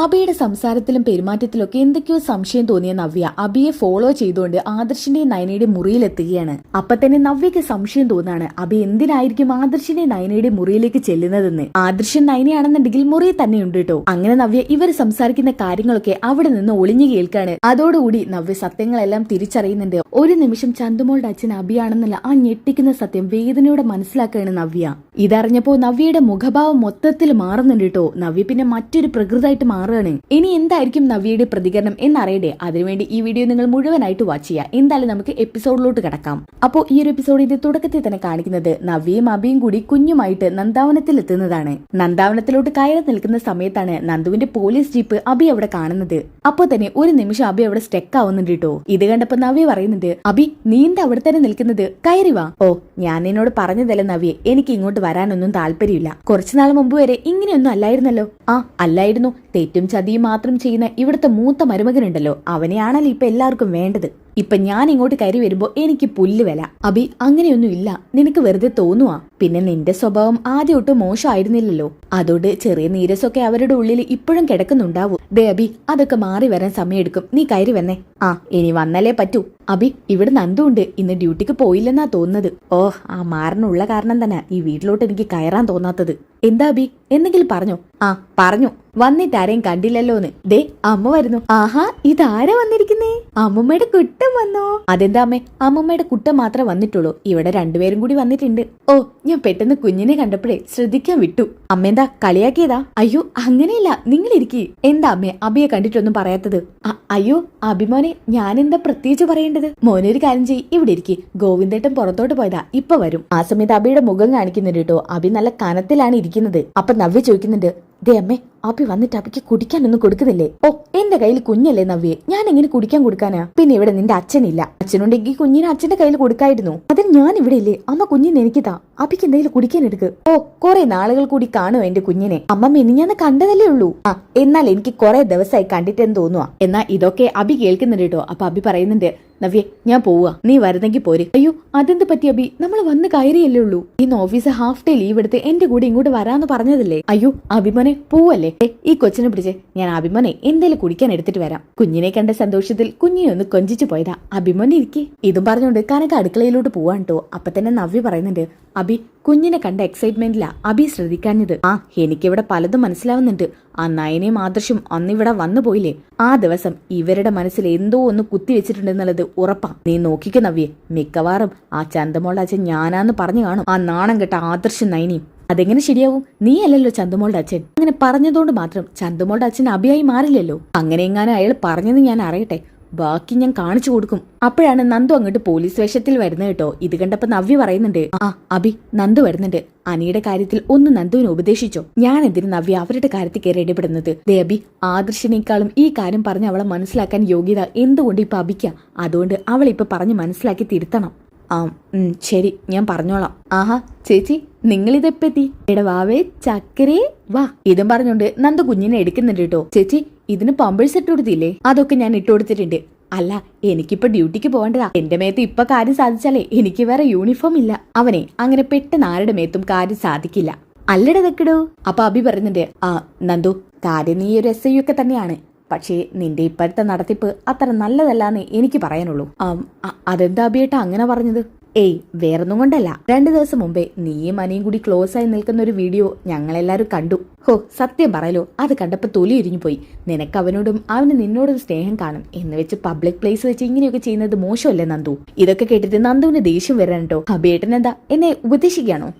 അബിയുടെ സംസാരത്തിലും പെരുമാറ്റത്തിലും ഒക്കെ എന്തൊക്കെയോ സംശയം തോന്നിയ നവ്യ അബിയെ ഫോളോ ചെയ്തുകൊണ്ട് ആദർശിന്റെയും നയനയുടെ മുറിയിലെത്തുകയാണ്. അപ്പൊ തന്നെ നവ്യക്ക് സംശയം തോന്നാണ് അബി എന്തിനായിരിക്കും ആദർശിന്റെ നയനയുടെ മുറിയിലേക്ക് ചെല്ലുന്നതെന്ന്. ആദർശൻ നയനയാണെന്നുണ്ടെങ്കിൽ മുറിയിൽ തന്നെ ഉണ്ട് കേട്ടോ അങ്ങനെ നവ്യ ഇവർ സംസാരിക്കുന്ന കാര്യങ്ങളൊക്കെ അവിടെ നിന്ന് ഒളിഞ്ഞു കേൾക്കാണ്. അതോടുകൂടി നവ്യ സത്യങ്ങളെല്ലാം തിരിച്ചറിയുന്നുണ്ട്. ഒരു നിമിഷം ചന്തുമോളുടെ അച്ഛൻ അബിയാണെന്നല്ല ആ ഞെട്ടിക്കുന്ന സത്യം വേദനയോടെ മനസ്സിലാക്കുകയാണ് നവ്യ. ഇതറിഞ്ഞപ്പോ നവ്യയുടെ മുഖഭാവം മൊത്തത്തിൽ മാറുന്നുണ്ട് കേട്ടോ നവ്യ പിന്നെ മറ്റൊരു പ്രകൃതമായിട്ട് മാറുകയാണ്. ഇനി എന്തായിരിക്കും നവ്യയുടെ പ്രതികരണം എന്നറിയട്ടെ അതിനുവേണ്ടി ഈ വീഡിയോ നിങ്ങൾ മുഴുവനായിട്ട് വാച്ച് ചെയ്യുക. എന്തായാലും നമുക്ക് എപ്പിസോഡിലോട്ട് കിടക്കാം. അപ്പോ ഈ ഒരു എപ്പിസോഡിന്റെ തുടക്കത്തിൽ തന്നെ കാണിക്കുന്നത് നവ്യയും അബിയും കൂടി കുഞ്ഞുമായിട്ട് നന്ദാവനത്തിൽ എത്തുന്നതാണ്. നന്ദാവനത്തിലോട്ട് കയറി നിൽക്കുന്ന സമയത്താണ് നന്ദുവിന്റെ പോലീസ് ജീപ്പ് അബി അവിടെ കാണുന്നത്. അപ്പോൾ തന്നെ ഒരു നിമിഷം അബി അവിടെ സ്റ്റെക്ക് ആവുന്നുണ്ട് കേട്ടോ ഇത് കണ്ടപ്പോ നവ്യ പറയുന്നുണ്ട് അബി നീന്ത അവിടെ തന്നെ നിൽക്കുന്നത്? കയറി വാ. ഓ ഞാൻ നിന്നോട് പറഞ്ഞതല്ലേ നവ്യ എനിക്ക് ഇങ്ങോട്ട് വരാനൊന്നും താല്പര്യമില്ല. കുറച്ചുനാൾ മുമ്പ് വരെ ഇങ്ങനെയൊന്നും അല്ലായിരുന്നല്ലോ. ആ അല്ലായിരുന്നു. തെറ്റും ചതിയും മാത്രം ചെയ്യുന്ന ഇവിടുത്തെ മൂത്ത മരുമകനുണ്ടല്ലോ. അവനെയാണല്ലോ ഇപ്പൊ എല്ലാവർക്കും വേണ്ടത്. ഇപ്പൊ ഞാൻ ഇങ്ങോട്ട് കയറി വരുമ്പോ എനിക്ക് പുല്ല് വില. അബി അങ്ങനെയൊന്നും ഇല്ല നിനക്ക് വെറുതെ തോന്നുവാ. പിന്നെ നിന്റെ സ്വഭാവം ആദ്യം ഒട്ടും മോശമായിരുന്നില്ലല്ലോ. അതോട് ചെറിയ നീരസൊക്കെ അവരുടെ ഉള്ളിൽ ഇപ്പോഴും കിടക്കുന്നുണ്ടാവൂ. ദേ അബി അതൊക്കെ മാറി വരാൻ സമയമെടുക്കും. നീ കയറി വന്നേ. ആ ഇനി വന്നാലേ പറ്റൂ. അബി ഇവിടെ നന്ദുണ്ട്. ഇന്ന് ഡ്യൂട്ടിക്ക് പോയില്ലെന്നാ തോന്നുന്നത്. ഓ ആ മാറിനുള്ള കാരണം തന്നെ ഈ വീട്ടിലോട്ട് എനിക്ക് കയറാൻ തോന്നാത്തത്. എന്താ അബി? എന്തെങ്കിലും പറഞ്ഞോ? ആ പറഞ്ഞു. വന്നിട്ട് ആരെയും കണ്ടില്ലല്ലോന്ന്. ദേ അമ്മ വരുന്നു. ആഹാ ഇതാരാ വന്നിരിക്കുന്നേ? അമ്മമ്മയുടെ കുട്ടം വന്നോ? അതെന്താ അമ്മേ? അമ്മമ്മയുടെ കുട്ടം മാത്രമേ വന്നിട്ടുള്ളൂ. ഇവിടെ രണ്ടുപേരും കൂടി വന്നിട്ടുണ്ട്. ഓ ഞാൻ പെട്ടെന്ന് കുഞ്ഞിനെ കണ്ടപ്പോഴേ ശ്രദ്ധിക്കാൻ വിട്ടു. അമ്മേന്താ കളിയാക്കിയതാ? അയ്യോ അങ്ങനെയല്ല. നിങ്ങൾ ഇരിക്കി. എന്താ അമ്മേ അബിയെ കണ്ടിട്ടൊന്നും പറയാത്തത്? അയ്യോ അഭിമോനെ എന്താ പ്രത്യേകിച്ച് പറയേണ്ടത്? മോനെ ഒരു കാര്യം ചെയ്യ്. ഇവിടെ ഇരിക്കി. ഗോവിന്ദേട്ടൻ പുറത്തോട്ട് പോയതാ. ഇപ്പൊ വരും. ആ സമയത്ത് അബിയുടെ മുഖം കാണിക്കുന്നുണ്ട് കേട്ടോ. അബി നല്ല കനത്തിലാണ് ഇരിക്കുന്നത്. അപ്പൊ നവ്യ ചോദിക്കുന്നുണ്ട് ദേ അമ്മേ അപ്പി വന്നിട്ട് അപ്പിക്ക് കുടിക്കാനൊന്നും കൊടുക്കുന്നില്ലേ? ഓ എന്റെ കയ്യിൽ കുഞ്ഞല്ലേ നവ്യെ ഞാൻ എങ്ങനെ കുടിക്കാൻ കൊടുക്കാനാ? പിന്നെ ഇവിടെ നിന്റെ അച്ഛനില്ല. അച്ഛനുണ്ടെങ്കിൽ കുഞ്ഞിനെ അച്ഛന്റെ കയ്യിൽ കൊടുക്കായിരുന്നു. അതിന് ഞാൻ ഇവിടെ ഇല്ലേ അമ്മ കുഞ്ഞിനെ എനിക്ക് താ അപ്പിക്ക് എന്തെങ്കിലും കുടിക്കാൻ എടുക്ക് ഓ കുറെ നാളുകൾ കൂടി കാണും എന്റെ കുഞ്ഞിനെ. അമ്മ മെനിഞ്ഞാന്ന് കണ്ടതല്ലേ ഉള്ളൂ. ആ എന്നാൽ എനിക്ക് കുറെ ദിവസമായി കണ്ടിട്ടെന്ന് തോന്നുവാ. എന്നാ ഇതൊക്കെ അബി കേൾക്കുന്നുണ്ട് കേട്ടോ. അപ്പൊ അബി പറയുന്നുണ്ട് നവ്യെ ഞാൻ പോവുക. നീ വരുന്നെങ്കിൽ പോര്. അയ്യോ അതെന്ത് പറ്റി അബി? നമ്മൾ വന്ന് കയറിയല്ലേ ഉള്ളൂ. ഇന്ന് ഓഫീസ് ഹാഫ് ഡേ ലീവ് എടുത്ത് എന്റെ കൂടെ ഇങ്ങോട്ട് വരാന്ന് പറഞ്ഞതല്ലേ? അയ്യോ അഭിമനെ പോവല്ലേ? ഈ കൊച്ചിനെ പിടിച്ച് ഞാൻ അഭിമനെ എന്തേലും കുടിക്കാൻ എടുത്തിട്ട് വരാം. കുഞ്ഞിനെ കണ്ട സന്തോഷത്തിൽ കുഞ്ഞിനെ ഒന്ന് കൊഞ്ചിച്ചു പോയതാ. അഭിമനെ ഇരിക്കേ. ഇതും പറഞ്ഞുകൊണ്ട് കനക അടുക്കളയിലോട്ട് പോവാൻ കേട്ടോ അപ്പൊ തന്നെ നവ്യ പറയുന്നുണ്ട് അബി കുഞ്ഞിനെ കണ്ട എക്സൈറ്റ്മെന്റിലാ അബി ശ്രദ്ധിക്കാഞ്ഞത്. ആ എനിക്കിവിടെ പലതും മനസ്സിലാവുന്നുണ്ട്. ആ നയനയും ആദർശും അന്നിവിടെ വന്നു പോയില്ലേ? ആ ദിവസം ഇവരുടെ മനസ്സിൽ എന്തോ ഒന്ന് കുത്തിവെച്ചിട്ടുണ്ടെന്നുള്ളത് ഉറപ്പാ. നീ നോക്കിക്ക നവ്യെ മിക്കവാറും ആ ചന്തമോളുടെ അച്ഛൻ ഞാനാന്ന് പറഞ്ഞു കാണും. ആ നാണം കെട്ട ആദർശം നയനിയും അതെങ്ങനെ ശരിയാവും? നീ അല്ലല്ലോ ചന്തുമോളുടെ അച്ഛൻ. അങ്ങനെ പറഞ്ഞതുകൊണ്ട് മാത്രം ചന്തുമോളുടെ അച്ഛൻ അഭിയായി മാറില്ലല്ലോ. അങ്ങനെ എങ്ങാനും അയാൾ പറഞ്ഞത് ഞാൻ അറിയട്ടെ. ബാക്കി ഞാൻ കാണിച്ചു കൊടുക്കും. അപ്പോഴാണ് നന്ദു അങ്ങോട്ട് പോലീസ് വേഷത്തിൽ വരുന്നത് കേട്ടോ. ഇത് കണ്ടപ്പോ നവ്യ പറയുന്നുണ്ട് ആ അഭി നന്ദു വരുന്നുണ്ട്. അനിയുടെ കാര്യത്തിൽ ഒന്ന് നന്ദുവിനെ ഉപദേശിച്ചോ. ഞാൻ എന്തിനു നവ്യ അവരുടെ കാര്യത്തിൽ കയറി ഇടപെടുന്നത്? ദേ അഭി ആദർശിനേക്കാളും ഈ കാര്യം പറഞ്ഞ് അവളെ മനസ്സിലാക്കാൻ യോഗ്യത എന്തുകൊണ്ട് ഇപ്പൊ അഭിക്ക? അതുകൊണ്ട് അവൾ ഇപ്പൊ പറഞ്ഞ് മനസ്സിലാക്കി തിരുത്തണം. ആ ശരി ഞാൻ പറഞ്ഞോളാം. ആഹാ ചേച്ചി നിങ്ങളിതെപ്പെത്തി എടാ വാവേ ചക്കരേ വാ. ഇതും പറഞ്ഞോണ്ട് നന്ദു കുഞ്ഞിനെ എടുക്കുന്നുണ്ട് കേട്ടോ. ചേച്ചി ഇതിന് പമ്പേഴ്സ് ഇട്ട് കൊടുത്തില്ലേ? അതൊക്കെ ഞാൻ ഇട്ട് കൊടുത്തിട്ടുണ്ട്. അല്ല എനിക്കിപ്പോ ഡ്യൂട്ടിക്ക് പോകേണ്ടതാ. എന്റെ മേത്ത് ഇപ്പൊ കാര്യം സാധിച്ചാലേ എനിക്ക് വേറെ യൂണിഫോം ഇല്ല. അവനെ അങ്ങനെ പെട്ടെന്ന് ആരുടെ മേത്തും കാര്യം സാധിക്കില്ല. അല്ലട തെക്കിടോ അപ്പൊ അഭി പറയുന്നുണ്ട് ആ നന്ദു കാര്യം നീ ഒരു എസ് ഐ ഒക്കെ തന്നെയാണ്. പക്ഷേ നിന്റെ ഇപ്പോഴത്തെ നടത്തിപ്പ് അത്ര നല്ലതല്ലാന്ന് എനിക്ക് പറയാനുള്ളൂ. അതെന്താ അഭിയേട്ടാ അങ്ങനെ പറഞ്ഞത്? ഏയ് വേറൊന്നും കൊണ്ടല്ല. രണ്ടു ദിവസം മുമ്പേ നീയും അനിയും കൂടി ക്ലോസ് ആയി നിൽക്കുന്ന ഒരു വീഡിയോ ഞങ്ങളെല്ലാരും കണ്ടു. ഹോ സത്യം പറയലോ അത് കണ്ടപ്പോ തൊലി ഉരിഞ്ഞു പോയി. നിനക്ക് അവനോടും അവന് നിന്നോടും സ്നേഹം കാണും എന്ന് വെച്ച് പബ്ലിക് പ്ലേസ് വെച്ച് ഇങ്ങനെയൊക്കെ ചെയ്യുന്നത് മോശമല്ലേ നന്ദു? ഇതൊക്കെ കേട്ടിട്ട് നന്ദുവിന് ദേഷ്യം വരാൻ കേട്ടോ അബേട്ടൻ എന്താ എന്നെ ഉപദേശിക്കാണോ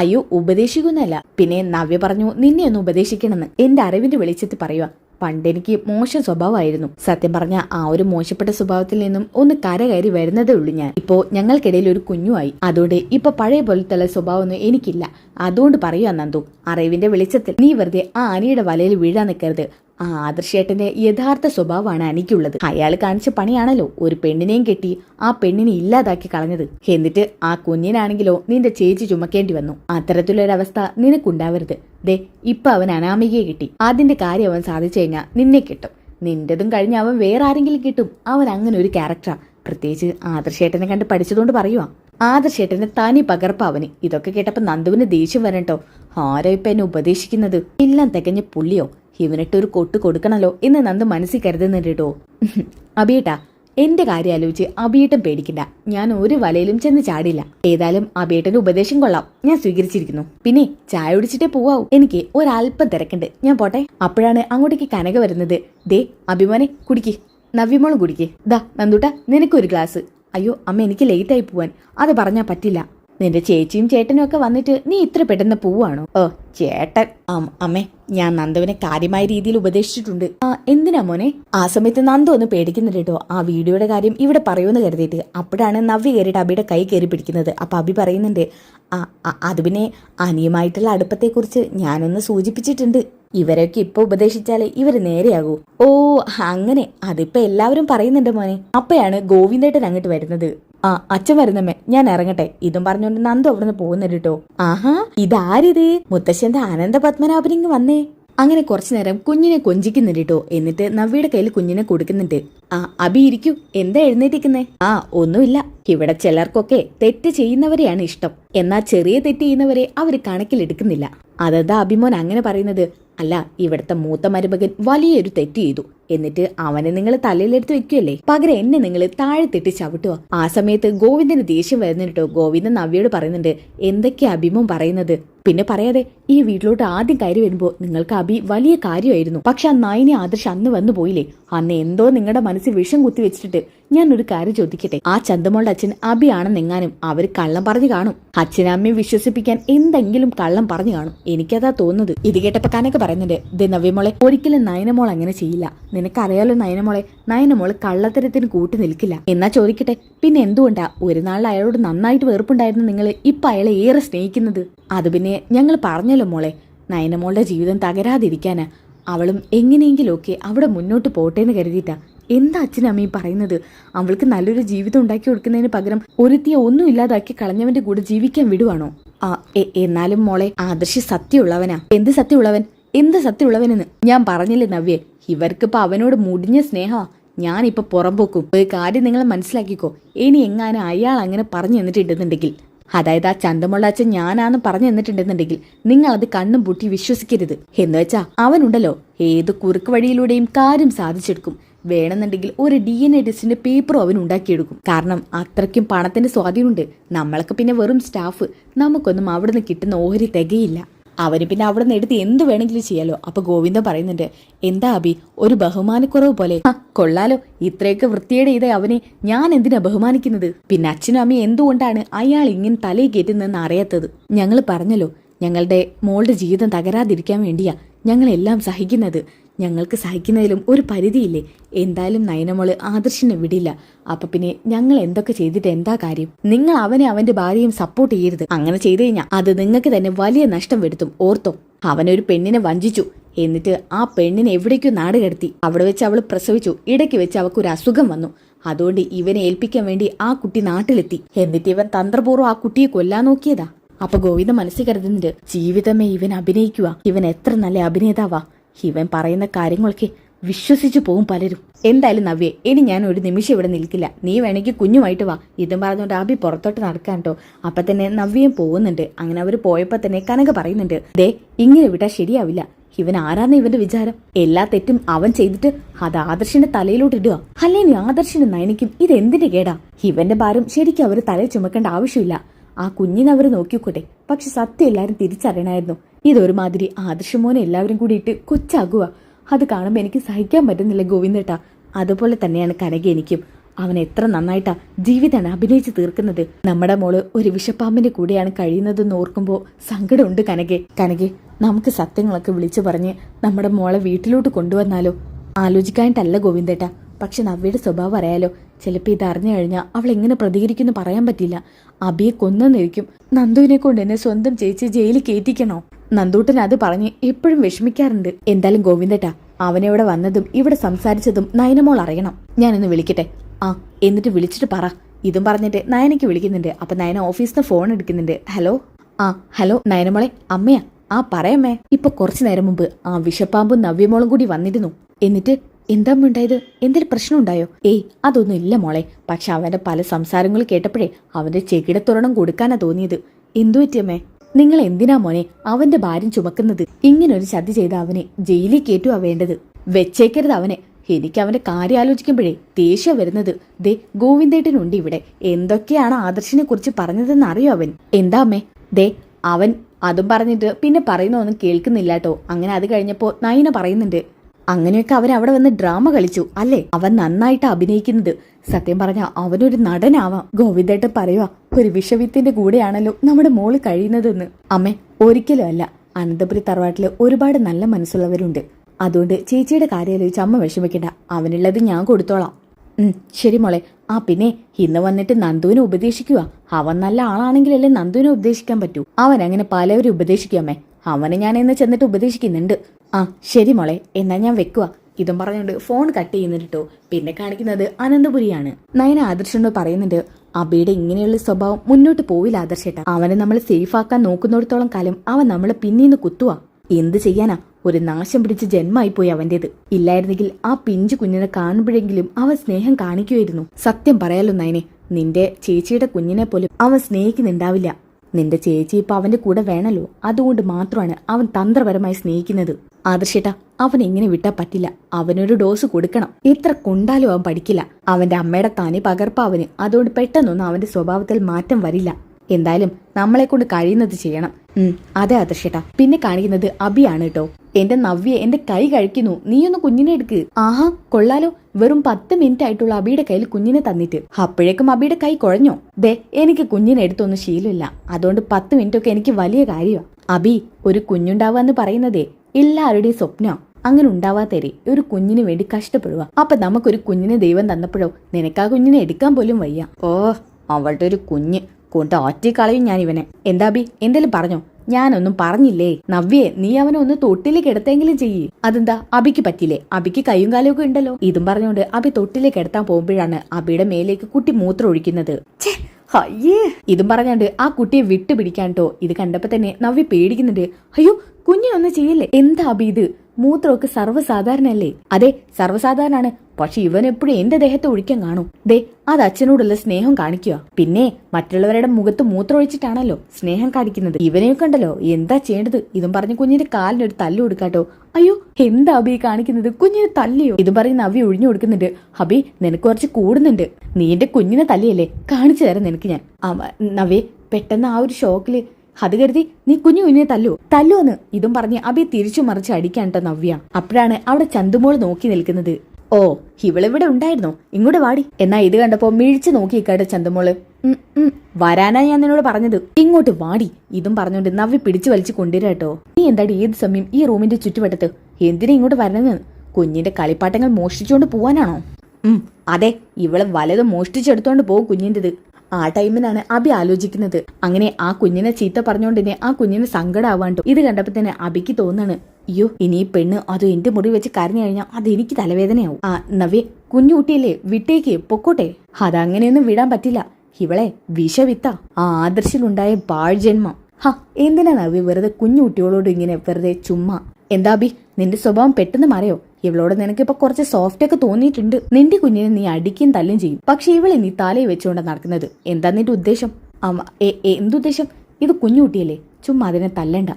അയ്യോ ഉപദേശിക്കുന്നല്ല പിന്നെ നവ്യ പറഞ്ഞു നിന്നെ ഒന്ന് ഉപദേശിക്കണമെന്ന്. എന്റെ അറിവിന്റെ വെളിച്ചത്തിൽ പറയുക പണ്ട് എനിക്ക് മോശം സ്വഭാവമായിരുന്നു. സത്യം പറഞ്ഞ ആ ഒരു മോശപ്പെട്ട സ്വഭാവത്തിൽ നിന്നും ഒന്ന് കരകയറി വരുന്നതേ ഉള്ളൂ ഞാൻ. ഇപ്പോ ഞങ്ങൾക്കിടയിൽ ഒരു കുഞ്ഞുമായി. അതുകൊണ്ട് ഇപ്പൊ പഴയ പോലത്തെ സ്വഭാവമൊന്നും എനിക്കില്ല. അതുകൊണ്ട് പറയുക നന്ദു അറിവിന്റെ വെളിച്ചത്തിൽ നീ വെറുതെ ആ ആനയുടെ വലയിൽ വീഴാൻ നിൽക്കരുത് ആ ആദർശേട്ടന്റെ യഥാർത്ഥ സ്വഭാവമാണ് അനിക്കുള്ളത്. അയാൾ കാണിച്ച പണിയാണല്ലോ ഒരു പെണ്ണിനെയും കെട്ടി ആ പെണ്ണിനെ ഇല്ലാതാക്കി കളഞ്ഞത്. എന്നിട്ട് ആ കുഞ്ഞിനാണെങ്കിലോ നിന്റെ ചേച്ചി ചുമക്കേണ്ടി വന്നു. അത്തരത്തിലൊരവസ്ഥ നിനക്കുണ്ടാവരുത്. ദേ ഇപ്പൊ അവൻ അനാമികയെ കിട്ടി. അതിന്റെ കാര്യം അവൻ സാധിച്ചു കഴിഞ്ഞാൽ നിന്നെ കിട്ടും. നിന്റെതും കഴിഞ്ഞ് അവൻ വേറെ ആരെങ്കിലും കിട്ടും. അവൻ അങ്ങനെ ഒരു ക്യാരക്ടറാ. പ്രത്യേകിച്ച് ആദർശേട്ടനെ കണ്ട് പഠിച്ചതുകൊണ്ട് പറയുവാ. ആദർശേട്ടന്റെ തനി പകർപ്പ് അവന്. ഇതൊക്കെ കേട്ടപ്പോ നന്ദുവിന് ദേഷ്യം വരട്ടോ ആരോ ഇപ്പൊ എന്നെ ഉപദേശിക്കുന്നത്? എല്ലാം തികഞ്ഞ പുള്ളിയോ? ഇവനിട്ട് ഒരു കൊട്ട് കൊടുക്കണല്ലോ എന്ന് നന്ദ് മനസ്സിൽ കരുതുന്നുണ്ട് കേട്ടോ അബിയേട്ടാ എന്റെ കാര്യം ആലോചിച്ച് അബിയേട്ടൻ പേടിക്കണ്ട. ഞാൻ ഒരു വലയിലും ചെന്ന് ചാടില്ല. ഏതായാലും അബിയേട്ടന്റെ ഉപദേശം കൊള്ളാം. ഞാൻ സ്വീകരിച്ചിരിക്കുന്നു. പിന്നെ ചായ ഒടിച്ചിട്ടേ പോവാവൂ. എനിക്ക് ഒരല്പം തിരക്കുണ്ട്. ഞാൻ പോട്ടെ. അപ്പോഴാണ് അങ്ങോട്ടേക്ക് കനക വരുന്നത്. ദേ അഭിമാനെ കുടിക്ക്. നവ്യമോളും കുടിക്ക്. ദാ നന്ദൂട്ട നിനക്കൊരു ഗ്ലാസ്. അയ്യോ അമ്മ എനിക്ക് ലേറ്റായി പോവാൻ. അത് പറഞ്ഞാ പറ്റില്ല. നിന്റെ ചേച്ചിയും ചേട്ടനും ഒക്കെ വന്നിട്ട് നീ ഇത്ര പെട്ടെന്ന് പോവാണോ? ഓ ചേട്ടൻ. അമ്മേ ഞാൻ നന്ദുവിനെ കാര്യമായ രീതിയിൽ ഉപദേശിച്ചിട്ടുണ്ട്. ആ എന്തിനാ മോനെ? ആ സമയത്ത് നന്ദു ഒന്ന് പേടിക്കുന്നുണ്ട് കേട്ടോ ആ വീഡിയോയുടെ കാര്യം ഇവിടെ പറയുമെന്ന് കരുതിയിട്ട്. അപ്പോഴാണ് നവ്യ കയറിയിട്ട് അബിയുടെ കൈ കയറി പിടിക്കുന്നത്. അപ്പൊ അബി പറയുന്നുണ്ട് ആ ആ, അത് പിന്നെ അനിയുമായിട്ടുള്ള അടുപ്പത്തെക്കുറിച്ച് ഞാനൊന്ന് സൂചിപ്പിച്ചിട്ടുണ്ട്. ഇവരൊക്കെ ഇപ്പൊ ഉപദേശിച്ചാലേ ഇവർ നേരെയാകൂ. ഓ അങ്ങനെ. അതിപ്പോ എല്ലാവരും പറയുന്നുണ്ട് മോനെ. അപ്പയാണ് ഗോവിന്ദേട്ടൻ അങ്ങോട്ട് വരുന്നത്. ആ അച്ഛൻ വരുന്നമ്മേ ഞാൻ ഇറങ്ങട്ടെ. ഇതും പറഞ്ഞുകൊണ്ട് നന്ദു അവിടുന്ന് പോകുന്നുണ്ട് കേട്ടോ ആഹാ ഇതാരിത്? മുത്തശ്ശന്റെ ആനന്ദ പത്മനാഭനിങ് വന്നേ? അങ്ങനെ കുറച്ചു നേരം കുഞ്ഞിനെ കൊഞ്ചിക്കുന്നുണ്ട് എന്നിട്ട് നവ്വിയുടെ കയ്യിൽ കുഞ്ഞിനെ കൊടുക്കുന്നുണ്ട്. ആ അബി ഇരിക്കൂ. എന്താ എഴുന്നേറ്റിരിക്കുന്നേ? ആ ഒന്നുമില്ല. ഇവിടെ ചിലർക്കൊക്കെ തെറ്റ് ചെയ്യുന്നവരെയാണ് ഇഷ്ടം. എന്നാ ചെറിയ തെറ്റ് ചെയ്യുന്നവരെ അവർ കണക്കിലെടുക്കുന്നില്ല അതെന്താ അഭിമോൻ അങ്ങനെ പറയുന്നത്? അല്ല ഇവിടുത്തെ മൂത്ത മരുമകൻ വലിയൊരു തെറ്റ് ചെയ്തു. എന്നിട്ട് അവനെ നിങ്ങൾ തലയിലെടുത്ത് വെക്കുകയല്ലേ പകരം എന്നെ നിങ്ങൾ താഴെത്തിട്ട് ചവിട്ടുക ആ സമയത്ത് ഗോവിന്ദന് ദേഷ്യം വരുന്നിട്ടോ ഗോവിന്ദൻ നവ്യോട് പറയുന്നുണ്ട് എന്തൊക്കെയാ അഭിമം പറയുന്നത്? പിന്നെ പറയാതെ ഈ വീട്ടിലോട്ട് ആദ്യം കയറി വരുമ്പോ നിങ്ങൾക്ക് അഭി വലിയ കാര്യമായിരുന്നു. പക്ഷെ ആ നായിനെ ആദർശ് അന്ന് വന്നു പോയില്ലേ? അന്ന് എന്തോ നിങ്ങളുടെ മനസ്സിൽ വിഷം കുത്തി വെച്ചിട്ട് ഞാൻ ഒരു കാര്യം ചോദിക്കട്ടെ? ആ ചന്തമോളുടെ അച്ഛൻ അഭിയാണെന്നെങ്ങാനും അവർ കള്ളം പറഞ്ഞു കാണും. അച്ഛനമ്മയെ വിശ്വസിപ്പിക്കാൻ എന്തെങ്കിലും കള്ളം പറഞ്ഞു കാണും. എനിക്കതാ തോന്നുന്നത്. ഇത് കേട്ടപ്പോ കാനൊക്കെ പറയുന്നുണ്ട് ദേ നവ്യമോളെ ഒരിക്കലും നയനമോൾ അങ്ങനെ ചെയ്യില്ല. നിനക്കറിയാലോ നയനമോളെ? നയനമോൾ കള്ളത്തരത്തിന് കൂട്ടി നിൽക്കില്ല. എന്നാ ചോദിക്കട്ടെ? പിന്നെ എന്തുകൊണ്ടാ ഒരു നാളിൽ അയാളോട് നന്നായിട്ട് വെറുപ്പുണ്ടായിരുന്നു നിങ്ങൾ ഇപ്പൊ അയാളെ ഏറെ സ്നേഹിക്കുന്നത്. അത് പിന്നെ ഞങ്ങൾ പറഞ്ഞല്ലോ മോളെ. നയനമോളുടെ ജീവിതം തകരാതിരിക്കാനാ. അവളും എങ്ങനെയെങ്കിലുമൊക്കെ അവിടെ മുന്നോട്ട് പോട്ടെ എന്ന് കരുതിയിട്ടാ. എന്താ അച്ഛനും ഈ പറയുന്നത്? അവൾക്ക് നല്ലൊരു ജീവിതം ഉണ്ടാക്കി കൊടുക്കുന്നതിന് പകരം ഒരുത്തിയെ ഒന്നും ഇല്ലാതാക്കി കളഞ്ഞവന്റെ കൂടെ ജീവിക്കാൻ വിടുവാണോ? ആ എന്നാലും മോളെ ആദർശി സത്യമുള്ളവനാ. എന്ത് സത്യമുള്ളവൻ? എന്ത് സത്യമുള്ളവനെന്ന് ഞാൻ പറഞ്ഞില്ലേ നവ്യെ? ഇവർക്കിപ്പോ അവനോട് മുടിഞ്ഞ സ്നേഹമാ ഞാനിപ്പോ പുറമ്പോക്കും ഒരു കാര്യം നിങ്ങൾ മനസ്സിലാക്കിക്കോ. ഇനി എങ്ങാനും അയാൾ അങ്ങനെ പറഞ്ഞു തന്നിട്ടുണ്ടെന്നുണ്ടെങ്കിൽ. അതായത് ആ ചന്തമുള്ള അച്ഛൻ ഞാനാന്ന് പറഞ്ഞു തന്നിട്ടുണ്ടെന്നുണ്ടെങ്കിൽ നിങ്ങൾ അത് കണ്ണും പൂട്ടി വിശ്വസിക്കരുത്. എന്ന് വെച്ചാ അവനുണ്ടല്ലോ. ഏത് കുറുക്ക് വഴിയിലൂടെയും കാര്യം സാധിച്ചെടുക്കും. വേണമെന്നുണ്ടെങ്കിൽ ഒരു ഡി എൻ എ ടെസ്റ്റിന്റെ പേപ്പറും അവൻ ഉണ്ടാക്കിയെടുക്കും. കാരണം അത്രയ്ക്കും പണത്തിന്റെ സ്വാധീനമുണ്ട്. നമ്മൾക്ക് പിന്നെ വെറും സ്റ്റാഫ്. നമുക്കൊന്നും അവിടുന്ന് കിട്ടുന്ന ഓഹരി തികയില്ല. അവന് പിന്നെ അവിടെ നിന്ന് എടുത്ത് എന്ത് വേണമെങ്കിലും ചെയ്യാലോ. അപ്പൊ ഗോവിന്ദൻ പറയുന്നുണ്ട് എന്താ അബി ഒരു ബഹുമാനക്കുറവ് പോലെ. കൊള്ളാലോ. ഇത്രയൊക്കെ വൃത്തിയുടെ ചെയ്ത അവനെ ഞാൻ എന്തിനാ ബഹുമാനിക്കുന്നത്? പിന്നെ അച്ഛനും അമ്മയും എന്തുകൊണ്ടാണ് അയാൾ ഇങ്ങനെ തലയിൽ കയറ്റുന്നതെന്ന് അറിയാത്തത്? ഞങ്ങൾ പറഞ്ഞല്ലോ ഞങ്ങളുടെ മോളുടെ ജീവിതം തകരാതിരിക്കാൻ വേണ്ടിയാ ഞങ്ങളെല്ലാം സഹിക്കുന്നത്. ഞങ്ങൾക്ക് സഹിക്കുന്നതിലും ഒരു പരിധിയില്ലേ? എന്തായാലും നയനമോൾ ആദർശിനെ വിടില്ല. അപ്പൊ പിന്നെ ഞങ്ങൾ എന്തൊക്കെ ചെയ്തിട്ട് എന്താ കാര്യം? നിങ്ങൾ അവനെ അവന്റെ ഭാര്യയും സപ്പോർട്ട് ചെയ്യരുത്. അങ്ങനെ ചെയ്തു കഴിഞ്ഞാൽ അത് നിങ്ങൾക്ക് തന്നെ വലിയ നഷ്ടം വരുത്തും. ഓർത്തോ? അവനൊരു പെണ്ണിനെ വഞ്ചിച്ചു. എന്നിട്ട് ആ പെണ്ണിനെ എവിടേക്കോ നാട് കടത്തി. അവിടെ വെച്ച് അവൾ പ്രസവിച്ചു. ഇടയ്ക്ക് വെച്ച് അവൾക്കൊരു അസുഖം വന്നു. അതുകൊണ്ട് ഇവനെ ഏൽപ്പിക്കാൻ വേണ്ടി ആ കുട്ടി നാട്ടിലെത്തി. എന്നിട്ട് ഇവൻ തന്ത്രപൂർവം ആ കുട്ടിയെ കൊല്ലാൻ നോക്കിയതാ. അപ്പൊ ഗോവിന്ദ മനസ്സിൽ കരുതുന്നുണ്ട് ജീവിതമേ ഇവൻ അഭിനയിക്കുക ഇവൻ എത്ര നല്ല അഭിനേതാവാ. ഇവൻ പറയുന്ന കാര്യങ്ങളൊക്കെ വിശ്വസിച്ചു പോകും പലരും. എന്തായാലും നവ്യെ ഇനി ഞാൻ ഒരു നിമിഷം ഇവിടെ നിൽക്കില്ല. നീ വേണമെങ്കിൽ കുഞ്ഞുമായിട്ട് വാ. ഇതും പറഞ്ഞുകൊണ്ട് ആബി പുറത്തോട്ട് നടക്കാൻ കേട്ടോ. അപ്പൊ തന്നെ നവ്യയും പോകുന്നുണ്ട്. അങ്ങനെ അവർ പോയപ്പോ തന്നെ കനക പറയുന്നുണ്ട് ദേ ഇങ്ങനെ വിട്ടാൽ ശരിയാവില്ല. ഇവൻ ആരാന്ന് ഇവന്റെ വിചാരം? എല്ലാ തെറ്റും അവൻ ചെയ്തിട്ട് അത് ആദർശിന്റെ തലയിലോട്ട് ഇടുക. അല്ലെങ്കിൽ ആദർശിന് നയനിക്കും? ഇത് എന്തിന്റെ കേടാ? ഇവന്റെ ഭാരം ശരിക്കും അവർ തലയിൽ ചുമക്കേണ്ട ആവശ്യമില്ല. ആ കുഞ്ഞിനെ അവർ നോക്കിക്കോട്ടെ. പക്ഷെ സത്യം എല്ലാരും തിരിച്ചറിയണമായിരുന്നു. ഇതൊരുമാതിരി ആദർശമോനെ എല്ലാവരും കൂടിയിട്ട് കൊച്ചാകുക അത് കാണുമ്പോൾ എനിക്ക് സഹിക്കാൻ പറ്റുന്നില്ല ഗോവിന്ദേട്ടാ. അതുപോലെ തന്നെയാണ് കനക എനിക്കും. അവൻ എത്ര നന്നായിട്ടാ ജീവിതാണ് അഭിനയിച്ച് തീർക്കുന്നത്. നമ്മുടെ മോൾ ഒരു വിഷപ്പാമ്പിന്റെ കൂടെയാണ് കഴിയുന്നതെന്ന് ഓർക്കുമ്പോൾ സങ്കടമുണ്ട് കനകെ. കനകെ നമുക്ക് സത്യങ്ങളൊക്കെ വിളിച്ചു പറഞ്ഞ് നമ്മുടെ മോളെ വീട്ടിലോട്ട് കൊണ്ടുവന്നാലോ? ആലോചിക്കാനായിട്ടല്ല ഗോവിന്ദേട്ട. പക്ഷെ നവ്യയുടെ സ്വഭാവം അറിയാലോ? ചിലപ്പോൾ ഇത് അറിഞ്ഞു കഴിഞ്ഞാൽ അവൾ എങ്ങനെ പ്രതികരിക്കുമെന്ന് പറയാൻ പറ്റില്ല. അബിയെ കൊന്നെന്നിരിക്കും. നന്ദുവിനെ കൊണ്ട് എന്നെ സ്വന്തം ചേച്ചി ജയിലിൽ കയറ്റിക്കണോ? നന്ദൂട്ടൻ അത് പറഞ്ഞ് എപ്പോഴും വിഷമിക്കാറുണ്ട്. എന്തായാലും ഗോവിന്ദേട്ടാ അവനെവിടെ വന്നതും ഇവിടെ സംസാരിച്ചതും നയനമോൾ അറിയണം. ഞാനൊന്ന് വിളിക്കട്ടെ. ആ എന്നിട്ട് വിളിച്ചിട്ട് പറ. ഇതും പറഞ്ഞിട്ട് നയനയ്ക്ക് വിളിക്കുന്നുണ്ട്. അപ്പൊ നയന ഓഫീസിൽ നിന്ന് ഫോൺ എടുക്കുന്നുണ്ട്. ഹലോ? ആ ഹലോ നയനമോളെ. അമ്മയാ? ആ പറയമ്മേ. ഇപ്പൊ കുറച്ചു നേരം മുമ്പ് ആ വിഷപ്പാമ്പും നവ്യമോളും കൂടി വന്നിരുന്നു. എന്നിട്ട് എന്താ ഉണ്ടായത് എന്തെങ്കിലും പ്രശ്നം ഉണ്ടായോ? ഏയ് അതൊന്നും ഇല്ല മോളെ. പക്ഷെ അവന്റെ പല സംസാരങ്ങൾ കേട്ടപ്പോഴേ അവന്റെ ചെകിടത്തുറണം കൊടുക്കാനാ തോന്നിയത്. എന്തു പറ്റിയമ്മേ നിങ്ങൾ എന്തിനാ മോനെ അവന്റെ ഭാര്യം ചുമക്കുന്നത്? ഇങ്ങനൊരു ചതി ചെയ്ത അവനെ ജയിലിൽ കയറ്റുക വേണ്ടത്. വെച്ചേക്കരുത് അവനെ. എനിക്ക് അവന്റെ കാര്യം ആലോചിക്കുമ്പോഴേ ദേഷ്യം വരുന്നത്. ദേ ഗോവിന്ദേട്ടനുണ്ട് ഇവിടെ. എന്തൊക്കെയാണ് ആദർശിനെ കുറിച്ച് പറഞ്ഞതെന്ന് അറിയോ അവൻ? എന്താ അമ്മേ? ദേ അവൻ അതും പറഞ്ഞിട്ട് പിന്നെ പറയുന്നൊന്നും കേൾക്കുന്നില്ല കേട്ടോ. അങ്ങനെ അത് കഴിഞ്ഞപ്പോ നയന പറയുന്നുണ്ട്. അങ്ങനെയൊക്കെ അവൻ അവിടെ വന്ന് ഡ്രാമ കളിച്ചു. അല്ലേ? അവൻ നന്നായിട്ട് അഭിനയിക്കുന്നത്. സത്യം പറഞ്ഞ അവനൊരു നടനാവാം. ഗോവിന്ദേട്ടൻ പറയുക ഒരു വിഷവിത്തിന്റെ കൂടെയാണല്ലോ നമ്മുടെ മോൾ കഴിയുന്നതെന്ന്. അമ്മേ ഒരിക്കലും അല്ല. അനന്തപുരി തറവാട്ടിൽ ഒരുപാട് നല്ല മനസ്സുള്ളവരുണ്ട്. അതുകൊണ്ട് ചേച്ചിയുടെ കാര്യം ആലോചിച്ച് അമ്മ വിഷമിക്കണ്ട. അവനുള്ളത് ഞാൻ കൊടുത്തോളാം. ശരി മോളെ. ആ പിന്നെ ഇന്ന് വന്നിട്ട് നന്ദുവിനെ ഉപദേശിക്കുക അവൻ നല്ല ആളാണെങ്കിലല്ലേ നന്ദുവിനെ ഉപദേശിക്കാൻ പറ്റൂ. അവൻ അങ്ങനെ പലവരും ഉപദേശിക്കാമേ അവനെ ഞാൻ ഇന്ന് ചെന്നിട്ട് ഉപദേശിക്കുന്നുണ്ട്. ആ ശരി മോളെ. എന്നാ ഞാൻ വെക്കുക ഇതും പറഞ്ഞുകൊണ്ട് ഫോൺ കട്ട് ചെയ്യുന്നിട്ടോ പിന്നെ കാണിക്കുന്നത് അനന്തപുരിയാണ്. നയന ആദർശനോട് പറയുന്നുണ്ട് അബിയുടെ ഇങ്ങനെയുള്ള സ്വഭാവം മുന്നോട്ട് പോവില്ല ആദർശേട്ട അവനെ നമ്മൾ സേഫ് ആക്കാൻ നോക്കുന്നിടത്തോളം കാലം അവൻ നമ്മളെ പിന്നീന്ന് കുത്തുവാ. എന്ത് ചെയ്യാനാ? ഒരു നാശം പിടിച്ച ജന്മമായിപ്പോയി പോയി അവന്റേത്. ഇല്ലായിരുന്നെങ്കിൽ ആ പിഞ്ചു കുഞ്ഞിനെ കാണുമ്പോഴെങ്കിലും അവൻ സ്നേഹം കാണിക്കുമായിരുന്നു സത്യം പറയാലോ നയനെ നിന്റെ ചേച്ചിയുടെ കുഞ്ഞിനെ പോലും അവൻ സ്നേഹിക്കുന്നുണ്ടാവില്ല. നിന്റെ ചേച്ചി ഇപ്പൊ അവന്റെ കൂടെ വേണല്ലോ? അതുകൊണ്ട് മാത്രമാണ് അവൻ തന്ത്രപരമായി സ്നേഹിക്കുന്നത്. ആദർശേട്ടാ അവൻ ഇങ്ങനെ വിട്ടാ പറ്റില്ല. അവനൊരു ഡോസ് കൊടുക്കണം. ഇത്ര കൊണ്ടാലും അവൻ പഠിക്കില്ല. അവന്റെ അമ്മയുടെ തനി പകർപ്പ അവന്. അതുകൊണ്ട് പെട്ടെന്നൊന്നും അവന്റെ സ്വഭാവത്തിൽ മാറ്റം വരില്ല. എന്തായാലും നമ്മളെ കൊണ്ട് കഴിയുന്നത് ചെയ്യണം. അതെ ആദർശേട്ടാ. പിന്നെ കാണിക്കുന്നത് അബിയാണ് കേട്ടോ എന്റെ നവ്യ എന്റെ കൈ കഴിക്കുന്നു. നീയൊന്ന് കുഞ്ഞിനെ എടുക്ക്. ആഹാ കൊള്ളാലോ. വെറും പത്ത് മിനിറ്റ് ആയിട്ടുള്ള അബിയുടെ കയ്യിൽ കുഞ്ഞിനെ തന്നിട്ട്. അപ്പോഴേക്കും അബിയുടെ കൈ കുഴഞ്ഞോ. ദേ എനിക്ക് കുഞ്ഞിനെ എടുത്തൊന്നും ശീലമില്ല. അതുകൊണ്ട് പത്ത് മിനിറ്റ് ഒക്കെ എനിക്ക് വലിയ കാര്യമാ അബി ഒരു കുഞ്ഞുണ്ടാവാന്ന് പറയുന്നതേ എല്ലാവരുടെയും സ്വപ്നം അങ്ങനെ ഉണ്ടാവാത്തരെ ഒരു കുഞ്ഞിന് വേണ്ടി കഷ്ടപ്പെടുക അപ്പൊ നമുക്കൊരു കുഞ്ഞിനെ ദൈവം തന്നപ്പോഴോ? നിനക്ക് കുഞ്ഞിനെ എടുക്കാൻ പോലും വയ്യ. ഓ അവളുടെ ഒരു കുഞ്ഞ്. കൊണ്ട് ഒറ്റക്കളയും ഞാൻ ഇവനെ. എന്താ ബി? എന്തേലും പറഞ്ഞോ? ഞാനൊന്നും പറഞ്ഞില്ലേ? നവ്യേ നീ അവനെ ഒന്ന് തൊട്ടിലേക്ക് എടുത്തെങ്കിലും ചെയ്യ്. അതെന്താ? അബിക്ക് പറ്റില്ലേ അബിക്ക് കയ്യും കാലും ഒക്കെ ഉണ്ടല്ലോ. ഇതും പറഞ്ഞുകൊണ്ട് അബി തൊട്ടിലേക്ക് എടുത്താൻ പോകുമ്പോഴാണ് അബിയുടെ മേലേക്ക് കുട്ടി മൂത്രം ഒഴിക്കുന്നത്. അയ്യേ. ഇതും പറഞ്ഞാണ്ട് ആ കുട്ടിയെ വിട്ടുപിടിക്കാൻ പിടിക്കാട്ടോ ഇത് കണ്ടപ്പോ തന്നെ നവ്യ പേടിക്കുന്നുണ്ട്. അയ്യോ കുഞ്ഞിനൊന്നും ചെയ്യില്ലേ? എന്താ അബി ഇത്? മൂത്രമൊക്കെ സർവസാധാരണല്ലേ അതെ സർവസാധാരണാണ്. പക്ഷെ ഇവൻ എപ്പോഴും എന്റെ ദേഹത്തെ ഒഴിക്കാൻ കാണും. ദേ അത് അച്ഛനോടുള്ള സ്നേഹം കാണിക്കുക. പിന്നെ മറ്റുള്ളവരുടെ മുഖത്ത് മൂത്രം ഒഴിച്ചിട്ടാണല്ലോ സ്നേഹം കാണിക്കുന്നത്. ഇവനെയൊക്കെ ഉണ്ടല്ലോ എന്താ ചെയ്യേണ്ടത്? ഇതും പറഞ്ഞ് കുഞ്ഞിന്റെ കാലിനൊരു തല്ലു കൊടുക്കാട്ടോ. അയ്യോ എന്താ അബി കാണിക്കുന്നത്? കുഞ്ഞിന് തല്ലിയോ? ഇതും പറയുന്ന അവി ഒഴിഞ്ഞു കൊടുക്കുന്നുണ്ട്. അബി നിനക്ക് കുറച്ച് കൂടുന്നുണ്ട്. നീ എന്റെ കുഞ്ഞിനെ തല്ലിയല്ലേ? കാണിച്ചു തരാം നിനക്ക് ഞാൻ. നവേ പെട്ടെന്ന് ആ ഒരു ഷോക്കിൽ അത് കരുതി നീ കുഞ്ഞു കുഞ്ഞിനെ തല്ലു. തല്ലുവെന്ന് ഇതും പറഞ്ഞ് അബി തിരിച്ചു മറിച്ച് അടിക്കാൻ ട്ടോ നവ്യ. അപ്പോഴാണ് അവിടെ ചന്തുമോൾ നോക്കി നിൽക്കുന്നത്. ഓ ഇവളിവിടെ ഉണ്ടായിരുന്നോ? ഇങ്ങോട്ട് വാടി. എന്നാ ഇത് കണ്ടപ്പോ മിഴിച്ചു നോക്കി ചന്തുമോൾ. ഉം, വരാനാ ഞാൻ നിന്നോട് പറഞ്ഞത്. ഇങ്ങോട്ട് വാടി. ഇതും പറഞ്ഞുകൊണ്ട് നവ്വി പിടിച്ചു വലിച്ചു കൊണ്ടുവരാട്ടോ നീ എന്താടി ഏത് സമയം ഈ റൂമിന്റെ ചുറ്റുവട്ടത്ത്? എന്തിനാ ഇങ്ങോട്ട് വരണെന്ന്? കുഞ്ഞിന്റെ കളിപ്പാട്ടങ്ങൾ മോഷ്ടിച്ചുകൊണ്ട് പോവാനാണോ? ഉം അതെ. ഇവളെ വലതും മോഷ്ടിച്ചെടുത്തോണ്ട് പോകും കുഞ്ഞിന്റെത് ആ ടൈമിനാണ് അബി ആലോചിക്കുന്നത്. അങ്ങനെ ആ കുഞ്ഞിനെ ചീത്ത പറഞ്ഞുകൊണ്ട് തന്നെ ആ കുഞ്ഞിന് സങ്കടമാവാണ്ടോ ഇത് കണ്ടപ്പോ തന്നെ അബിക്ക് തോന്നാണ് അയ്യോ ഇനി പെണ്ണ് അത് എന്റെ മുറി വെച്ച് കരഞ്ഞു കഴിഞ്ഞാൽ അത് എനിക്ക് തലവേദനയാവും. ആ നവ്യ കുഞ്ഞുകുട്ടിയല്ലേ വിട്ടേക്ക് പൊക്കോട്ടെ. അതങ്ങനെയൊന്നും വിടാൻ പറ്റില്ല. ഇവളെ വിഷവിത്ത ആ ആദർശിലുണ്ടായ പാഴ്ജന്മം ഹ എന്തിനാണ് നവ്യ വെറുതെ കുഞ്ഞുകുട്ടികളോട് ഇങ്ങനെ വെറുതെ ചുമ്മാ? എന്താ ബി നിന്റെ സ്വഭാവം പെട്ടെന്ന് മാറിയോ? ഇവളോട് നിനക്ക് ഇപ്പൊ കുറച്ച് സോഫ്റ്റ് ഒക്കെ തോന്നിയിട്ടുണ്ട്. നിന്റെ കുഞ്ഞിനെ നീ അടിക്കും തല്ലും ചെയ്യും. പക്ഷെ ഇവളെ നീ തലയിൽ വെച്ചുകൊണ്ട് നടക്കുന്നത്. എന്താ നിന്റെ ഉദ്ദേശം? എന്തുദ്ദേശം? ഇത് കുഞ്ഞുകുട്ടിയല്ലേ? ചുമ്മാ അതിനെ തല്ലണ്ട.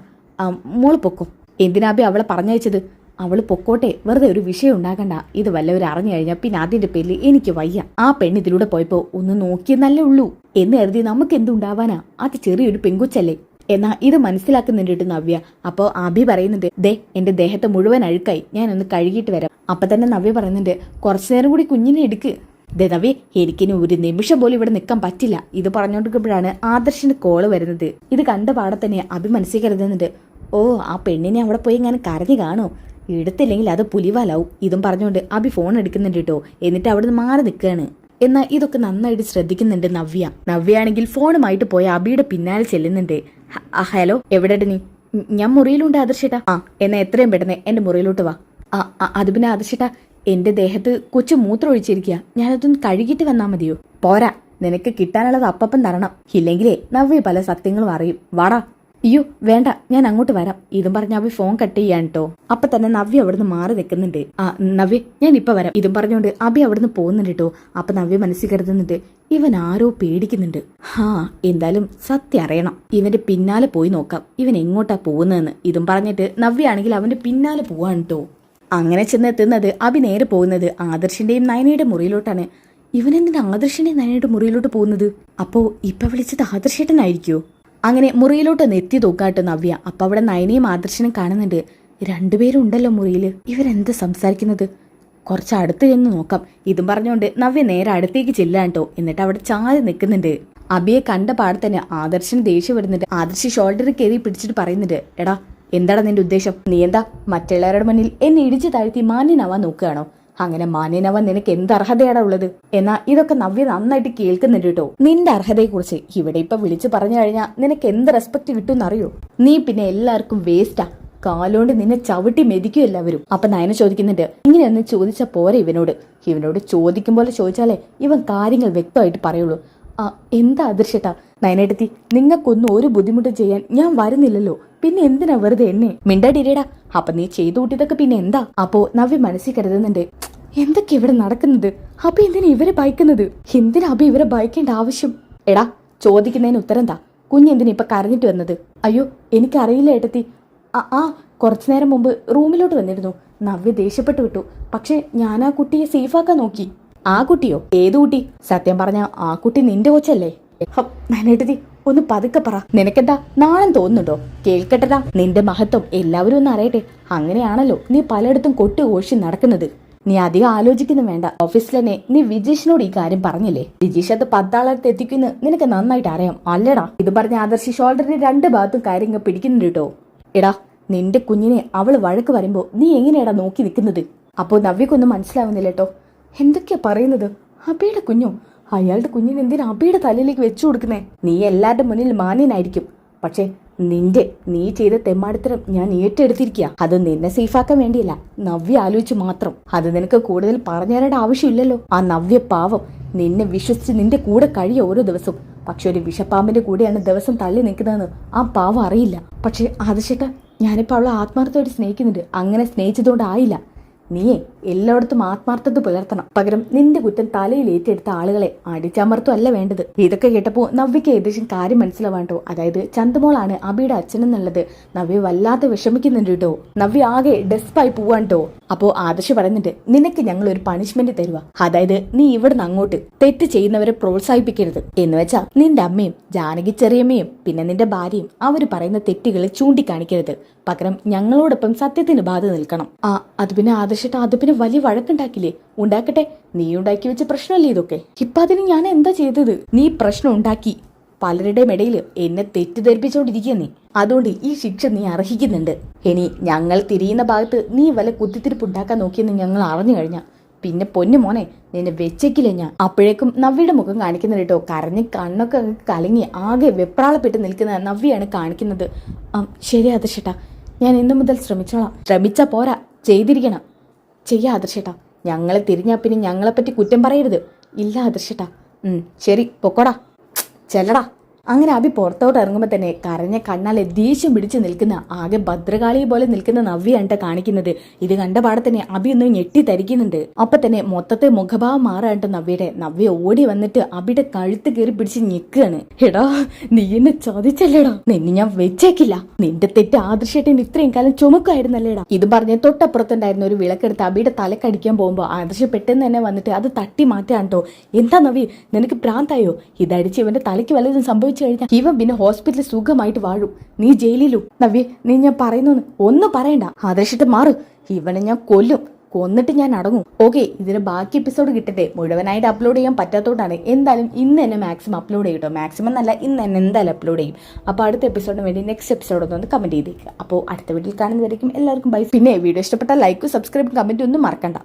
മോൾ പൊക്കോ? എന്തിനാ ബി അവളെ പറഞ്ഞയച്ചത്? അവൾ പൊക്കോട്ടെ. വെറുതെ ഒരു വിഷയം ഉണ്ടാക്കണ്ട. ഇത് വല്ലവരും അറിഞ്ഞു കഴിഞ്ഞാൽ പിന്നെ അതിന്റെ പേരിൽ എനിക്ക് വയ്യ. ആ പെണ്ണ് ഇതിലൂടെ പോയപ്പോ ഒന്ന് നോക്കിയെന്നല്ലേ ഉള്ളൂ. എന്ന് കരുതി നമുക്ക് എന്തുണ്ടാവാനാ? അത് ചെറിയൊരു പെങ്കുച്ചല്ലേ. എന്നാ ഇത് മനസ്സിലാക്കുന്നുണ്ട് നവ്യ. അപ്പോ അഭി പറയുന്നുണ്ട് ദേ എന്റെ ദേഹത്തെ മുഴുവൻ അഴുക്കായി. ഞാൻ ഒന്ന് കഴുകിയിട്ട് വരാം. അപ്പൊ തന്നെ നവ്യ പറയുന്നുണ്ട് കുറച്ചു നേരം കൂടി കുഞ്ഞിനെ എടുക്ക്. ദേ നവ്യ എനിക്കിനി ഒരു നിമിഷം പോലും ഇവിടെ നിൽക്കാൻ പറ്റില്ല. ഇത് പറഞ്ഞുകൊണ്ടിരിക്കുമ്പോഴാണ് ആദർശിന് കോൾ വരുന്നത്. ഇത് കണ്ട പാടെ തന്നെ അഭി മനസ്സിൽ ഓ ആ പെണ്ണിനെ അവിടെ പോയി ഇങ്ങനെ കരഞ്ഞു കാണോ? എടുത്തില്ലെങ്കിൽ അത് പുലിവാലാവും. ഇതും പറഞ്ഞുകൊണ്ട് അഭി ഫോൺ എടുക്കുന്നുണ്ട് കേട്ടോ എന്നിട്ട് അവിടെ നിന്ന് മാറി നിൽക്കുകയാണ്. എന്നാൽ ഇതൊക്കെ നന്നായിട്ട് ശ്രദ്ധിക്കുന്നുണ്ട് നവ്യ. നവ്യ ആണെങ്കിൽ ഫോണുമായിട്ട് പോയ അബിയുടെ പിന്നാലെ ചെല്ലുന്നുണ്ട്. ഹലോ എവിടെ നീ? ഞാൻ മുറിയിലുണ്ട് ആദർശേട്ടാ. ആ എന്നാ എത്രയും പെട്ടെന്ന് എന്റെ മുറിയിലോട്ട് വാ. ആ അത് പിന്നെ ആദർശേട്ടാ എന്റെ ദേഹത്ത് കൊച്ചു മൂത്രം ഒഴിച്ചിരിക്കുക ഞാനതൊന്ന് കഴുകിയിട്ട് വന്നാ മതിയോ? പോരാ നിനക്ക് കിട്ടാനുള്ളത് അപ്പം തരണം. ഇല്ലെങ്കിലേ നവ്യ പല സത്യങ്ങളും അറിയും. വാടാ. അയ്യോ വേണ്ട. ഞാൻ അങ്ങോട്ട് വരാം. ഇതും പറഞ്ഞ അവി ഫോൺ കട്ട് ചെയ്യാൻ കേട്ടോ അപ്പൊ തന്നെ നവ്യ അവിടുന്ന് മാറി നിൽക്കുന്നുണ്ട്. ആ നവ്യ ഞാൻ ഇപ്പൊ വരാം. ഇതും പറഞ്ഞുകൊണ്ട് അഭി അവിടുന്ന് പോകുന്നുണ്ട് കേട്ടോ അപ്പൊ നവ്യ മനസ്സിൽ കരുതുന്നുണ്ട് ഇവൻ ആരോ പേടിക്കുന്നുണ്ട്. ഹാ എന്തായാലും സത്യം അറിയണം. ഇവന്റെ പിന്നാലെ പോയി നോക്കാം. ഇവൻ എങ്ങോട്ടാ പോകുന്നതെന്ന്. ഇതും പറഞ്ഞിട്ട് നവ്യ ആണെങ്കിൽ അവന്റെ പിന്നാലെ പോവാണ് കേട്ടോ അങ്ങനെ ചെന്നെത്തുന്നത് അഭി നേരെ പോകുന്നത് ആദർശിന്റെയും നയനയുടെ മുറിയിലോട്ടാണ്. ഇവനെന്തിനാ ആദർശിന്റെയും നയനയുടെ മുറിയിലോട്ട് പോകുന്നത്? അപ്പോ ഇപ്പൊ വിളിച്ചത് ആദർശേട്ടനായിരിക്കോ അങ്ങനെ മുറിയിലോട്ട് നെത്തി തൂക്കാട്ട് നവ്യ. അപ്പൊ അവിടെ നയനയും ആദർശനും കാണുന്നുണ്ട്. രണ്ടുപേരും ഉണ്ടല്ലോ മുറിയിൽ ഇവരെന്ത് സംസാരിക്കുന്നത്? കുറച്ച് അടുത്ത് ചെന്ന് നോക്കാം. ഇതും പറഞ്ഞുകൊണ്ട് നവ്യ നേരെ അടുത്തേക്ക് ചെല്ലാട്ടോ എന്നിട്ട് അവിടെ ചാരി നിൽക്കുന്നുണ്ട്. അബിയെ കണ്ട പാടെ തന്നെ ആദർശന് ദേഷ്യം വരുന്നുണ്ട്. ആദർശി ഷോൾഡറിൽ കയറി പിടിച്ചിട്ട് പറയുന്നുണ്ട്. എടാ എന്താടാ നിന്റെ ഉദ്ദേശം? നീ എന്താ മറ്റുള്ളവരുടെ മുന്നിൽ എന്നെ ഇടിച്ചു താഴ്ത്തി മാന്യനാവാൻ നോക്കുകയാണോ? അങ്ങനെ മാനിനവൻ നിനക്ക് എന്ത് അർഹതയാണ് ഉള്ളത്? എന്നാ ഇതൊക്കെ നവ്യ നന്നായിട്ട് കേൾക്കുന്നുണ്ട് കേട്ടോ. നിന്റെ അർഹതയെക്കുറിച്ച് ഇവിടെ ഇപ്പൊ വിളിച്ചു പറഞ്ഞു കഴിഞ്ഞാൽ നിനക്ക് എന്ത് റെസ്പെക്ട് കിട്ടുമെന്നറിയോ? നീ പിന്നെ എല്ലാവർക്കും വേസ്റ്റാ കാലോണ്ട് നിന്നെ ചവിട്ടി മെതിക്കും എല്ലാവരും. അപ്പൊ നയന ചോദിക്കുന്നുണ്ട് ഇങ്ങനെയൊന്ന് ചോദിച്ച പോരെ ഇവനോട്? ഇവനോട് ചോദിക്കും പോലെ ചോദിച്ചാലേ ഇവൻ കാര്യങ്ങൾ വ്യക്തമായിട്ട് പറയുള്ളൂ. ആ എന്താ അദൃശ്യട്ടാ നയനെടുത്തി നിങ്ങൾക്കൊന്നും ഒരു ബുദ്ധിമുട്ടും ചെയ്യാൻ ഞാൻ വരുന്നില്ലല്ലോ. പിന്നെ എന്തിനാ വെറുതെ എന്നെ? മിണ്ടാടിരേടാ അപ്പൊ നീ ചെയ്തു കൂട്ടിയതൊക്കെ പിന്നെ എന്താ? അപ്പോ നവ്യ മനസ്സിൽ കരുതുന്നുണ്ട്. എന്തൊക്കെ ഇവിടെ നടക്കുന്നത്? അപ്പൊ എന്തിനാ ഇവരെ ഭയക്കുന്നത്? എന്തിനാ അപ്പൊ ഇവരെ ഭയക്കേണ്ട ആവശ്യം? എടാ ചോദിക്കുന്നതിന് ഉത്തരം താ. കുഞ്ഞെന്തിനാ ഇപ്പൊ കരഞ്ഞിട്ട് വന്നത്? അയ്യോ എനിക്കറിയില്ല ഏട്ടത്തി. ആ ആ കുറച്ചു നേരം മുമ്പ് റൂമിലോട്ട് വന്നിരുന്നു. നവ്യ ദേഷ്യപ്പെട്ടു വിട്ടു. പക്ഷെ ഞാൻ ആ കുട്ടിയെ സേഫാക്കാൻ നോക്കി. ആ കുട്ടിയോ? ഏത് കുട്ടി? സത്യം പറഞ്ഞ ആ കുട്ടി നിന്റെ കൊച്ചല്ലേ? നനേട്ടതി ഒന്ന് പതുക്കെ പറ. നിനക്കെന്താ? നാണം തോന്നുന്നുണ്ടോ? കേൾക്കട്ടതാ നിന്റെ മഹത്വം എല്ലാവരും ഒന്ന് അറിയട്ടെ. അങ്ങനെയാണല്ലോ നീ പലയിടത്തും കൊട്ടി ഓഷി നടക്കുന്നത്. നീ അധികം ആലോചിക്കുന്നു വേണ്ട. ഓഫീസിൽ തന്നെ നീ വിജീഷിനോട് ഈ കാര്യം പറഞ്ഞില്ലേ? വിജീഷ് അത് പത്താളത്ത് എത്തിക്കുന്നു നിനക്ക് നന്നായിട്ട് അറിയാം. അല്ലടാ ഇത് പറഞ്ഞ ആദർശി ഷോൾഡറിന്റെ രണ്ട് ഭാഗത്തും കാര്യങ്ങൾ പിടിക്കുന്നുണ്ട് കേട്ടോ. എടാ നിന്റെ കുഞ്ഞിനെ അവൾ വഴക്ക് വരുമ്പോ നീ എങ്ങനെയാടാ നോക്കി നിൽക്കുന്നത്? അപ്പോ നവ്യക്കൊന്നും മനസ്സിലാവുന്നില്ല കേട്ടോ. എന്തൊക്കെയാ പറയുന്നത്? അബിയുടെ കുഞ്ഞോ? അയാളുടെ കുഞ്ഞിന് എന്തിനാ അബിയുടെ തലയിലേക്ക് വെച്ചു കൊടുക്കുന്നേ? നീ എല്ലാവരുടെ മുന്നിൽ മാന്യനായിരിക്കും. പക്ഷേ നിന്റെ നീ ചെയ്ത തെമ്മാടിത്തരം ഞാൻ ഏറ്റെടുത്തിരിക്കുക അത് നിന്നെ സേഫാക്കാൻ വേണ്ടിയല്ല. നവ്യ ആലോചിച്ച് മാത്രം. അത് നിനക്ക് കൂടുതൽ പറഞ്ഞു തരേണ്ട ആവശ്യമില്ലല്ലോ. ആ നവ്യ പാവം നിന്നെ വിശ്വസിച്ച് നിന്റെ കൂടെ കഴിയ ഓരോ ദിവസവും. പക്ഷെ ഒരു വിഷപ്പാമ്പിന്റെ കൂടെയാണ് ദിവസം തള്ളി നിൽക്കുന്നതെന്ന് ആ പാവം അറിയില്ല. പക്ഷെ അത് ചേട്ടാ ഞാനിപ്പോൾ അവളെ ആത്മാർത്ഥമായിട്ട് സ്നേഹിക്കുന്നുണ്ട്. അങ്ങനെ സ്നേഹിച്ചതുകൊണ്ടായില്ല നീയെ എല്ലായിടത്തും ആത്മാർത്ഥത പുലർത്തണം. പകരം നിന്റെ കുറ്റം തലയിൽ ഏറ്റെടുത്ത ആളുകളെ അടിച്ചമർത്തുമല്ല വേണ്ടത്. ഇതൊക്കെ കേട്ടപ്പോൾ നവ്യക്ക് ഏകദേശം കാര്യം മനസ്സിലാവാണ്ടോ? അതായത് ചന്ദമോളാണ് അബിയുടെ അച്ഛനെന്നുള്ളത് നവ്യ വല്ലാതെ വിഷമിക്കുന്നുണ്ട്? കേട്ടോ നവ്യ ആകെ ഡെസ്പായി പോവാണ്ടോ? അപ്പോ ആദർശ് പറയുന്നുണ്ട് നിനക്ക് ഞങ്ങൾ ഒരു പണിഷ്മെന്റ് തരുക അതായത് നീ ഇവിടുന്ന് അങ്ങോട്ട് തെറ്റ് ചെയ്യുന്നവരെ പ്രോത്സാഹിപ്പിക്കരുത്. എന്ന് വെച്ചാ നിന്റെ അമ്മയും ജാനകി ചെറിയമ്മയും പിന്നെ നിന്റെ ഭാര്യയും അവർ പറയുന്ന തെറ്റുകളെ ചൂണ്ടിക്കാണിക്കരുത്. പകരം ഞങ്ങളോടൊപ്പം സത്യത്തിന് ബാധ നിൽക്കണം. ആ അത് പിന്നെ ആദർശിട്ട് അത് പിന്നെ വലിയ വഴക്കുണ്ടാക്കില്ലേ? ഉണ്ടാക്കട്ടെ. നീ ഉണ്ടാക്കി വെച്ച പ്രശ്നമല്ലേ ഇതൊക്കെ? ഇപ്പൊ അതിന് ഞാൻ എന്താ ചെയ്തത്? നീ പ്രശ്നം ഉണ്ടാക്കി. പലരുടെയും ഇടയിൽ എന്നെ തെറ്റിദ്ധരിപ്പിച്ചുകൊണ്ടിരിക്കുക നീ. അതുകൊണ്ട് ഈ ശിക്ഷ നീ അർഹിക്കുന്നുണ്ട്. ഇനി ഞങ്ങൾ തിരിയുന്ന ഭാഗത്ത് നീ വല്ല കുത്തിത്തിരിപ്പ് ഉണ്ടാക്കാൻ നോക്കിയെന്ന് ഞങ്ങൾ അറിഞ്ഞു കഴിഞ്ഞാൽ പിന്നെ പൊന്നു മോനെ നിന്നെ വെച്ചേക്കില്ല ഞാൻ. അപ്പോഴേക്കും നവ്യയുടെ മുഖം കാണിക്കുന്നത് കേട്ടോ. കരഞ്ഞ് കണ്ണൊക്കെ കലങ്ങി ആകെ വെപ്രാളപ്പെട്ട് നിൽക്കുന്ന നവ്യാണ് കാണിക്കുന്നത്. ശരി ആദർശേട്ടാ. ഞാൻ ഇന്നു മുതൽ ശ്രമിച്ചോളാം. ശ്രമിച്ചാ പോരാ. ചെയ്തിരിക്കണം. ചെയ്യാ ആദർശേട്ടാ. ഞങ്ങളെ തിരിഞ്ഞാ പിന്നെ ഞങ്ങളെപ്പറ്റി കുറ്റം പറയരുത്. ഇല്ല ആദർശേട്ടാ. ശരി പൊക്കോടാ. ചെല്ലടാ. അങ്ങനെ അഭി പുറത്തോട്ട് ഇറങ്ങുമ്പോൾ തന്നെ കരഞ്ഞ കണ്ണാലെ ദേഷ്യം പിടിച്ച് നിൽക്കുന്ന ആകെ ഭദ്രകാളിയെ പോലെ നിൽക്കുന്ന നവ്യാണ് കാണിക്കുന്നത്. ഇത് കണ്ട പാടെ തന്നെ അഭി ഒന്ന് ഞെട്ടി തരിക്കുന്നുണ്ട്. അപ്പൊ തന്നെ മൊത്തത്തെ മുഖഭാവം മാറാണ്ട് നവ്യയുടെ നവ്യ ഓടി വന്നിട്ട് അഭിയുടെ കഴുത്ത് കയറി പിടിച്ച് ഞെക്കുകയാണ് എടാ നീ എന്നെ ചോദിച്ചല്ലേടാ നിന്നെ ഞാൻ വെച്ചേക്കില്ല. നിന്റെ തെറ്റ് ആദർശേട്ടൻ ഇത്രയും കാലം ചുമക്കായിരുന്നല്ലേടാ ഇത് പറഞ്ഞ തൊട്ടപ്പുറത്തുണ്ടായിരുന്ന ഒരു വിളക്കെടുത്ത് അഭിയുടെ തലക്കടിക്കാൻ പോകുമ്പോൾ ആദർശ പെട്ടെന്ന് തന്നെ വന്നിട്ട് അത് തട്ടി മാറ്റാണ്ടോ? എന്താ നവി നിനക്ക് പ്രാന്തായോ? ഇതടിച്ച് ഇവന്റെ തലയ്ക്ക് വല്ലതും സംഭവിച്ചു? കഴിഞ്ഞാൽ ഇവൻ പിന്നെ ഹോസ്പിറ്റലിൽ സുഖമായിട്ട് വാഴും. നീ ജയിലിലും. നവ്യ നീ ഞാൻ പറയുന്നു ഒന്നും പറയണ്ട. ആദർശിട്ട് മാറ്. ഇവനെ ഞാൻ കൊല്ലും. കൊന്നിട്ട് ഞാൻ അടങ്ങും. ഓക്കെ ഇതിന് ബാക്കി എപ്പിസോഡ് കിട്ടട്ടെ. മുഴുവനായിട്ട് അപ്ലോഡ് ചെയ്യാൻ പറ്റാത്തതുകൊണ്ടാണ് എന്തായാലും ഇന്ന് തന്നെ മാക്സിമം അപ്ലോഡ് ചെയ്യട്ടോ. മാക്സിമം എന്നല്ല ഇന്ന് തന്നെ എന്തായാലും അപ്ലോഡ് ചെയ്യും. അപ്പോൾ അടുത്ത എപ്പിസോഡിന് വേണ്ടി നെക്സ്റ്റ് എപ്പിസോഡ് ഒന്ന് കമന്റ് ചെയ്തേക്കുക അപ്പോൾ അടുത്ത വീട്ടിൽ കാണുന്നതായിരിക്കും എല്ലാവർക്കും ബൈ പിന്നെ വീഡിയോ ഇഷ്ടപ്പെട്ട ലൈക്കും സബ്സ്ക്രൈബും കമന്റും ഒന്നും മറക്കണ്ട.